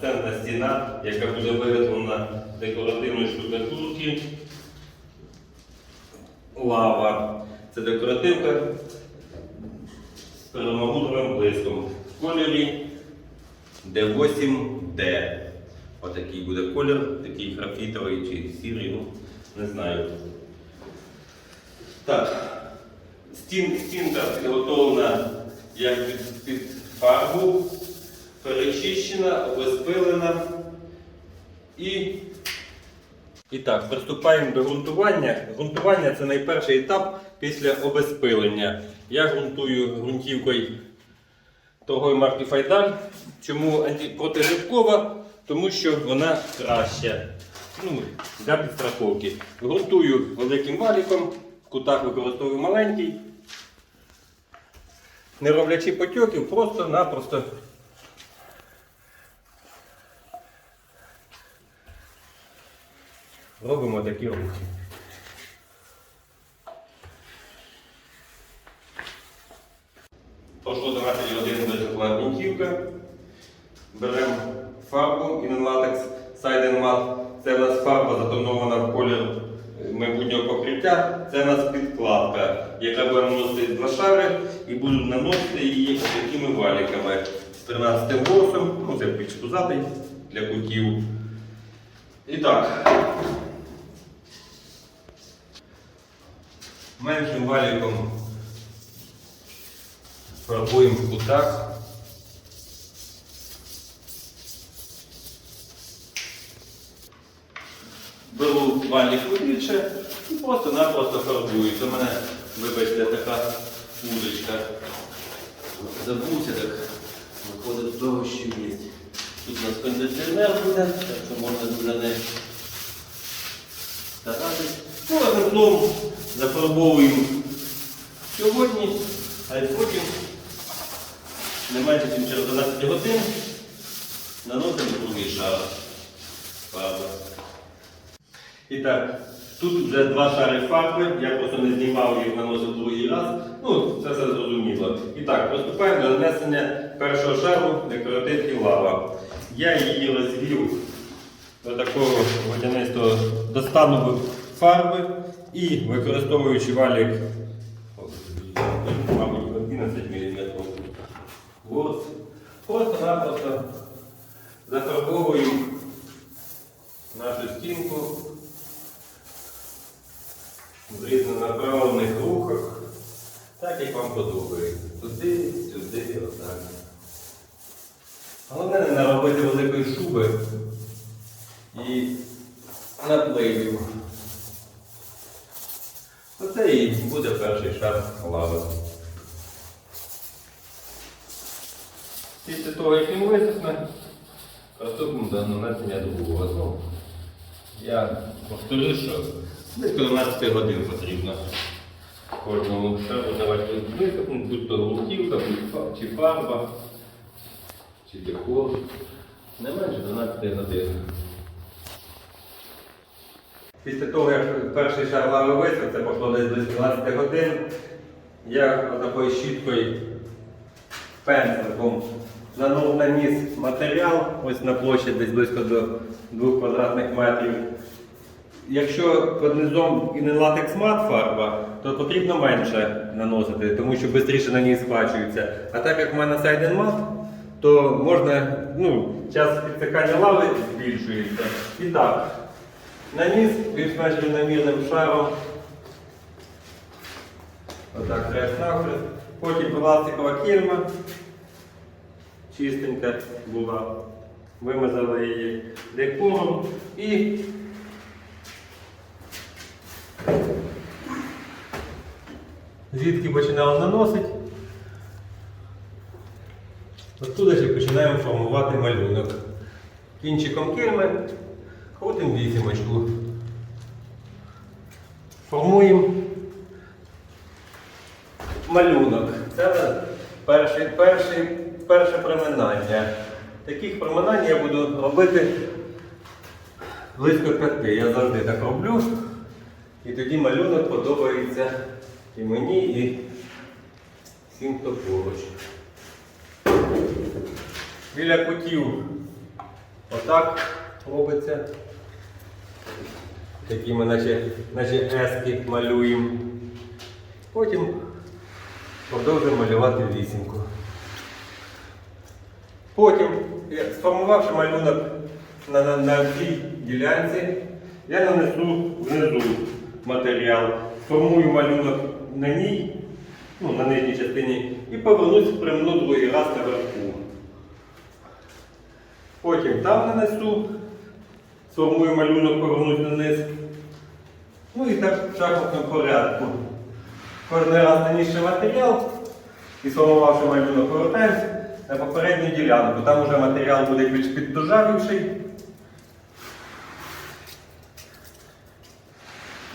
центрна стіна, яка буде виготовлена декоративної штукатурки. Лава. Це декоративка з перламутровим блиском. В кольорі D8D. Отакий буде колір, такий графітовий чи сірий, ну, не знаю. Так. Стін, стінка підготовлена як під, під фарбу, перечищена, обезпилена. І, і так, приступаємо до ґрунтування. Ґрунтування це найперший етап після обезпилення. Я ґрунтую ґрунтівкою торгової марки Файдаль. Чому анті- Тому що вона краща. Ну, для підстраховки. Ґрунтую великим валіком, в кутах використовую маленький. Не роблячи потьоків, просто-напросто робимо такі рухи. Прошло 12 годин висохла гвинтівка. Беремо фарбу інлатекс Сайден Мат. Це в нас фарба затонована в колір е, майбутнього покриття. Це в нас підкладка, яка буде наносити два шари і будуть наносити її такими валіками з 13 ворсом. Ну, це більш пузатий для кутів. І так. Меншим валіком фарбуємо в кутах. Беру валік побільше і просто-напросто фарбую. Це в мене, вибачте, така удочка. Забувся так. Виходить з того, що є. Тут у нас кондиціонер буде, так що можна дуже не старатись. Ну, одним зафарбовуємо сьогодні, а потім не менше, ніж через 12 годин наносимо другий шар фарби. І так, тут вже два шари фарби, я просто не знімав їх, наносив другий раз. Ну, це все зрозуміло. І так, приступаємо до нанесення першого шару декоративки лава. Я її розвів до такого водянистого достану фарби і використовуючи валік, мабуть, 11 мм просто-напросто зафарбовуємо нашу стінку в різнонаправлених рухах, так як вам подобається. Туди, сюди, отак. Головне не наробити великої шуби і напливів. Оце і буде перший шар лави. Після того, як він висохне, приступимо до нанесення другого знову. Я повторю, що десь 12 годин потрібно кожному шару давати висохнути, будь то фа- чи фарба, чи декор. Не менше 12 годин. Після того, як перший шар лави висох, це пішло десь до 12 годин, я такою щіткою пензликом нанув наніс матеріал, ось на площі десь близько до 2 квадратних метрів. Якщо під низом і не латекс мат фарба, то потрібно менше наносити, тому що швидше на ній схвачується. А так як в мене сайден мат, то можна, ну, час підсихання лави збільшується. І так, наніс більш-менш рівномірним шаром. Отак хрест навхрест. Потім пластикова кільма. Чистенька була. Вимазали її декором і звідки починали наносити. Оттуда ще починаємо формувати малюнок. Кінчиком кільми крутимо вісімочку. Формуємо малюнок. Це перший, перший, перше проминання. Таких проминань я буду робити близько п'яти. Я завжди так роблю. І тоді малюнок подобається і мені, і всім, хто поруч. Біля кутів Отак робиться. Такі ми наче, наче ески малюємо. Потім продовжуємо малювати вісімку. Потім, сформувавши малюнок на, на, на цій ділянці, я нанесу внизу матеріал, сформую малюнок на ній, ну, на нижній частині, і повернусь примну другий раз наверху. Потім там нанесу, сформую малюнок, повернусь на низ. Ну і так в шахматному порядку. Кожен раз нанісши матеріал і сформувавши малюнок, повертаємося на попередню ділянку. Там вже матеріал буде більш піддожавівший.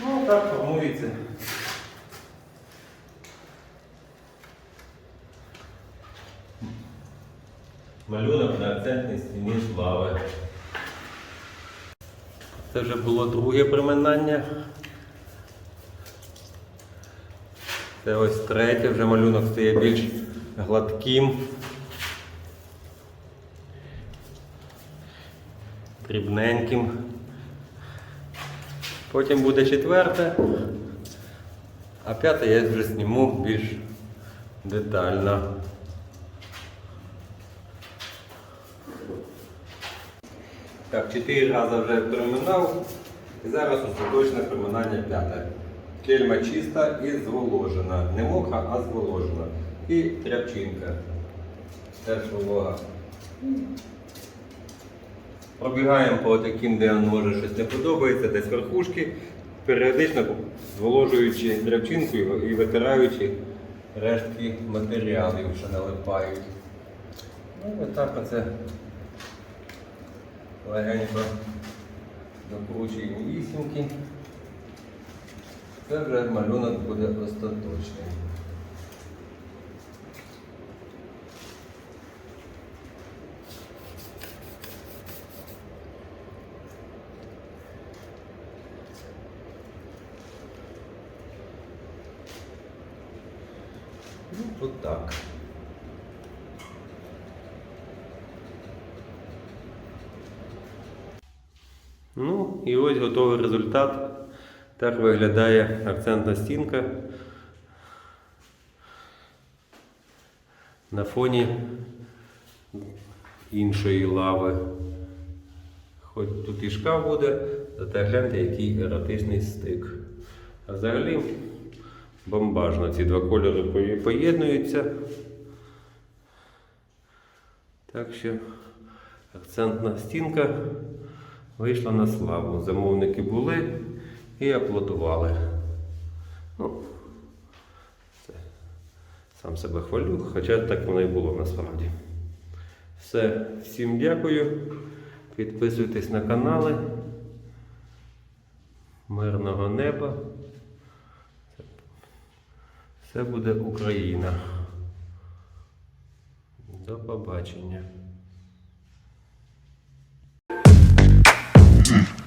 Ну, так формується. Малюнок на акцентній стіні слави. Це вже було друге приминання. Це ось третє, вже малюнок стає більш гладким. Дрібненьким. Потім буде четверте, а п'яте я вже зніму більш детально. Так, чотири рази вже проминав. І зараз остаточне проминання п'яте. Кельма чиста і зволожена. Не мокра, а зволожена. І тряпчинка. Теж волога. Пробігаємо по таким, де може щось не подобається, десь верхушки, періодично зволожуючи тряпчинкою і витираючи рештки матеріалів, що налипають. Ну, отак оце легенько закручуємо вісімки. Це вже малюнок буде остаточний. Ну, тут так. Ну і ось готовий результат. Так виглядає акцентна стінка на фоні іншої лави. Хоч тут і шкаф буде, зате гляньте, який еротичний стик. А взагалі бомбажно ці два кольори поєднуються. Так що акцентна стінка вийшла на славу. Замовники були і аплодували. Ну, це сам себе хвалю, хоча так воно і було насправді. Все, всім дякую. Підписуйтесь на канали. Мирного неба. Все буде Україна. До побачення. Listen